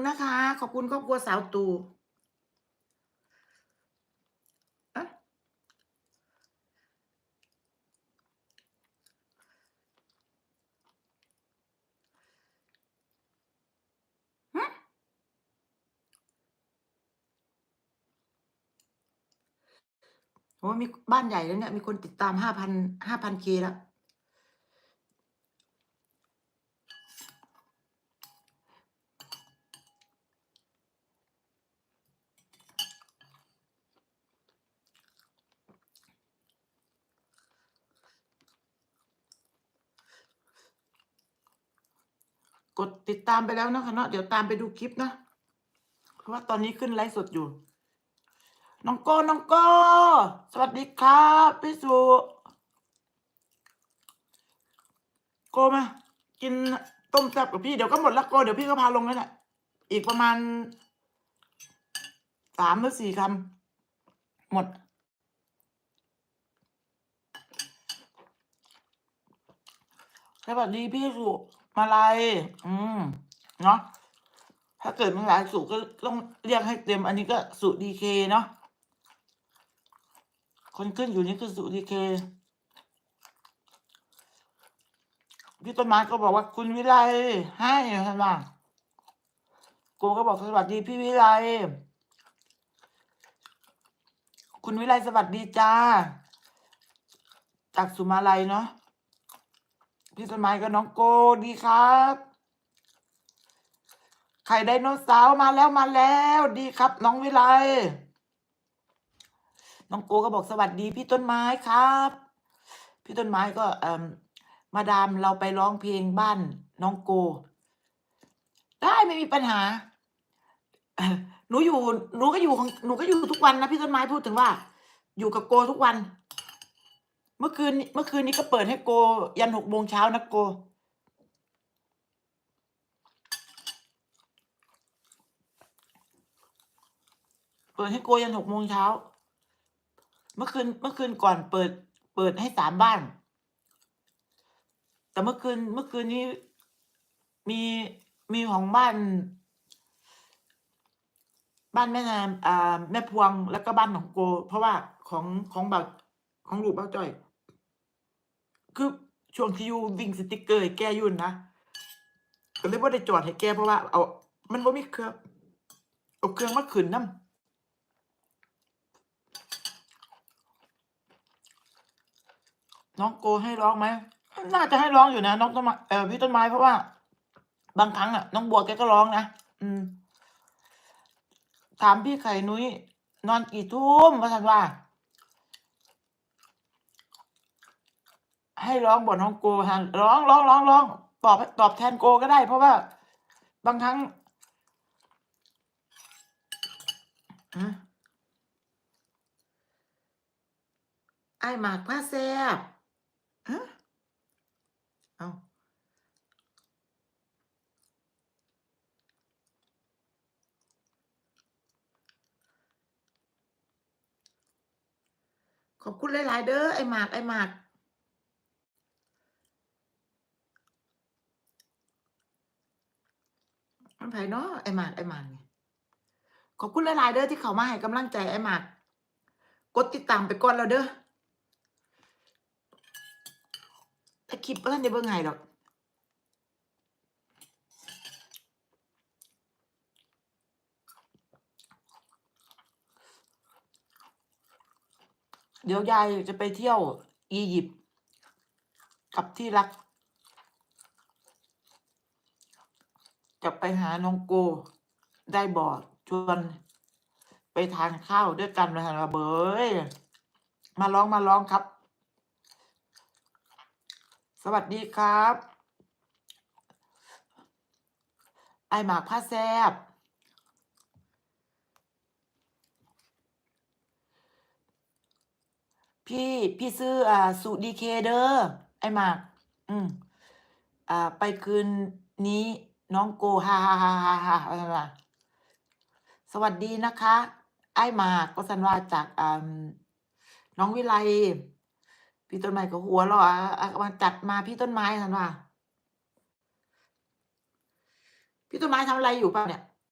คุณนะคะ ขอบคุณครอบครัวสาวตู่อะโอ้มีบ้านใหญ่แล้วเนี่ย มีคนติดตามห้าพันห้าพันเคแล้ว กดติดตามไปแล้วนะคะเนาะเดี๋ยวตามไปดูคลิปนะ เพราะว่าตอนนี้ขึ้นไลฟ์สดอยู่ น้องโก้น้องโก้สวัสดีครับพี่สุโกมากินต้มแซ่บกับพี่เดี๋ยวก็หมดละโกเดี๋ยวพี่ก็พาลงแล้วแหละอีกประมาณสามหรือสี่คำหมด สวัสดีพี่สุ มาลัยอืมเนาะถ้าเกิดมันหลายสุก็ต้องเรียกให้เต็ม อันนี้ก็สุดีเคเนาะคนขึ้นอยู่นี่คือสุดีเคพี่ต้นไม้ก็บอกว่าคุณวิไลให้ใช่ไหมกูก็บอกสวัสดีพี่วิไลคุณวิไลสวัสดีจ้า จากสุมาลัยเนาะ พี่ต้นไม้กับน้องโกดีครับ ไข่ไดโนเสาร์มาแล้วมาแล้วดีครับ น้องวิไลน้องโกก็บอกสวัสดีพี่ต้นไม้ครับ พี่ต้นไม้ก็เอ่อมาดามเราไปร้องเพลงบ้าน น้องโก ได้ไม่มีปัญหาหนูอยู่หนูก็อยู่ของหนูก็อยู่ทุกวันนะพี่ต้นไม้พูดถึงว่า อยู่กับโกทุกวัน เมื่อคืนเมื่อคืนนี้ก็เปิดให้โก ยันหกโมงเช้านะโก เปิดให้โกยันหกโมงเช้า เมื่อคืนเมื่อคืนก่อนเปิด เปิดให้สามบ้าน แต่เมื่อคืนเมื่อคืนนี้มีมีของบ้าน บ้านแม่นามอ่าแม่พวงแล้วก็บ้านของโก เพราะว่าของของแบบของลูกเบ้าจ้อย คือช่วงที่อยูวิ่งสติกเกอร์ให้แกอยุ่นนะก็เลยว่าได้จอดให้แกเพราะว่า เอา มันว่ามีเครื่องเอาเครื่องมาขืนน้ำน้องโกให้ร้องไหม น่าจะให้ร้องอยู่นะน้องต้นไม้เออพี่ต้นไม้เพราะว่า บางครั้งอะ น้องบัวแกก็ร้องนะอืม ถามพี่ไข่นุ้ยนอนกี่ทุ่มว่าทันว่า ให้ร้องบทน้องโกฮันร้องร้องร้องร้องตอบตอบแทนโกก็ได้ เพราะว่าบางครั้งไอหมากผ้าแซบเอาขอบคุณหลาย ๆ เด้อไอหมากไอหมาก มันไผเนาะไอหมากไอหมากนี่ขอบคุณหลายๆเด้อที่เขามาให้กำลังใจไอหมาก กดติดตามไปก่อนแล้วเด้อแต่คลิปเพิ่นได้เบิ่งให้ดอกเดี๋ยวยายจะไปเที่ยวอียิปต์กับที่รัก จะไปหาน้องโก ได้บอกชวน ไปทานข้าวด้วยกันนะระเบยมาร้องมาร้องครับ สวัสดีครับ ไอหมากผ้าแซบพี่พี่ซื้ออ่าสูตรดีเคเด้อไอหมาก อืมอ่า ไปคืนนี้ น้องโกฮ่าฮ่าฮ่าฮ่าฮ่าอะไรวะสวัสดีนะคะ ไอ้หมาก็สันว่าจากน้องวิไลพี่ต้นไม้ก็หัวเราะอะอะมาจัดมาพี่ต้นไม้สันว่า พี่ต้นไม้ทำอะไรอยู่ป่ะเนี่ย